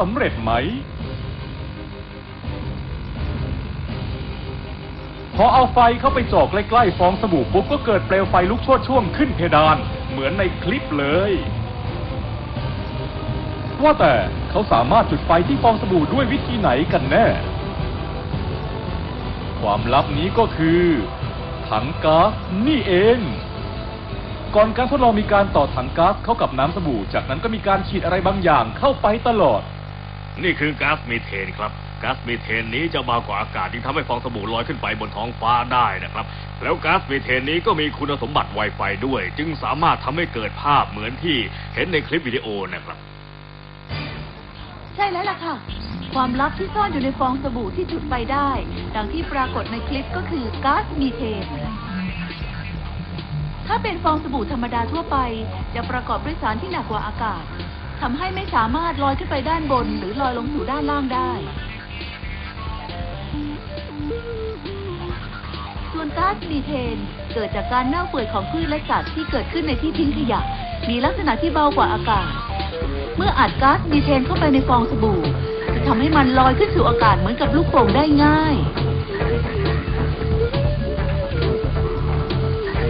สำเร็จไหม พอเอาไฟเข้าไปจ่อใกล้ๆฟองสบู่ปุ๊บก็เกิดเปลวไฟลุกโชนช่วงขึ้นเพดาน เหมือนในคลิปเลย ว่าแต่เขาสามารถจุดไฟที่ฟองสบู่ด้วยวิธีไหนกันแน่ ความลับนี้ก็คือ ถังก๊าซนี่เอง ก่อนการทดลองมีการต่อถังก๊าซเข้ากับน้ำสบู่ จากนั้นก็มีการฉีดอะไรบางอย่างเข้าไปตลอด นี่คือก๊าซมีเทนครับก๊าซมีเทนนี้จะเบากว่าอากาศจึงทำให้ฟองสบู่ลอยขึ้นไปบนท้องฟ้าได้นะครับ แล้วก๊าซมีเทนนี้ก็มีคุณสมบัติไวไฟด้วย จึงสามารถทำให้เกิดภาพเหมือนที่เห็นในคลิปวิดีโอนะครับ ใช่แล้วล่ะค่ะ ความลับที่ซ่อนอยู่ในฟองสบู่ที่จุดไฟได้ ดังที่ปรากฏในคลิปก็คือก๊าซมีเทนถ้าเป็นฟองสบู่ธรรมดาทั่วไป จะประกอบด้วยสารที่หนักกว่าอากาศ ทำให้ไม่สามารถลอยขึ้นไปด้านบนหรือลอยลงสู่ด้านล่างได้ ส่วนก๊าซมีเทนเกิดจากการเน่าเปื่อยของพืชและสัตว์ที่เกิดขึ้นในที่ทิ้งขยะ มีลักษณะที่เบากว่าอากาศ เมื่ออัดก๊าซมีเทนเข้าไปในฟองสบู่ จะทำให้มันลอยขึ้นสู่อากาศเหมือนกับลูกโป่งได้ง่าย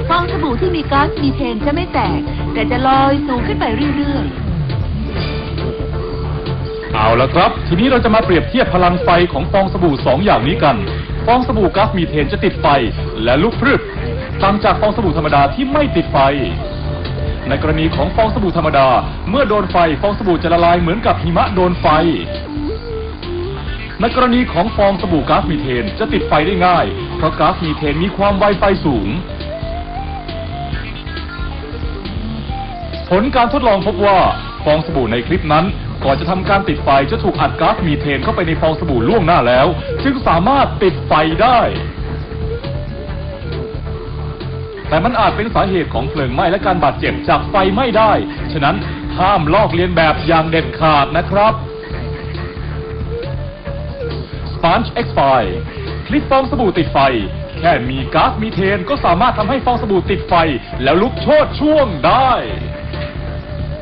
ฟองสบู่ที่มีก๊าซมีเทนจะไม่แตก แต่จะลอยสูงขึ้นไปเรื่อย เอาละครับ ทีนี้เราจะมาเปรียบเทียบพลังไฟของฟองสบู่สองอย่างนี้กัน ฟองสบู่ก๊าซมีเทนจะติดไฟ และลุกพรึบต่างจากฟองสบู่ธรรมดาที่ไม่ติดไฟ ในกรณีของฟองสบู่ธรรมดา เมื่อโดนไฟฟองสบู่จะละลายเหมือนกับหิมะโดนไฟ ในกรณีของฟองสบู่ก๊าซมีเทนจะติดไฟได้ง่าย เพราะก๊าซมีเทนมีความไวไฟสูงผลการทดลองพบว่าฟองสบู่ในคลิปนั้น ก่อนจะทำการติดไฟจะถูกอัดก๊าซมีเทนเข้าไปในฟองสบู่ล่วงหน้าแล้ว จึงสามารถติดไฟได้ แต่มันอาจเป็นสาเหตุของเพลิงไหม้และการบาดเจ็บจากไฟไหม้ได้ ฉะนั้นห้ามลอกเลียนแบบอย่างเด็ดขาดนะครับ Sponge X5 คลิปฟองสบู่ติดไฟ แค่มีก๊าซมีเทนก็สามารถทำให้ฟองสบู่ติดไฟ แล้วลุกโชนช่วงได้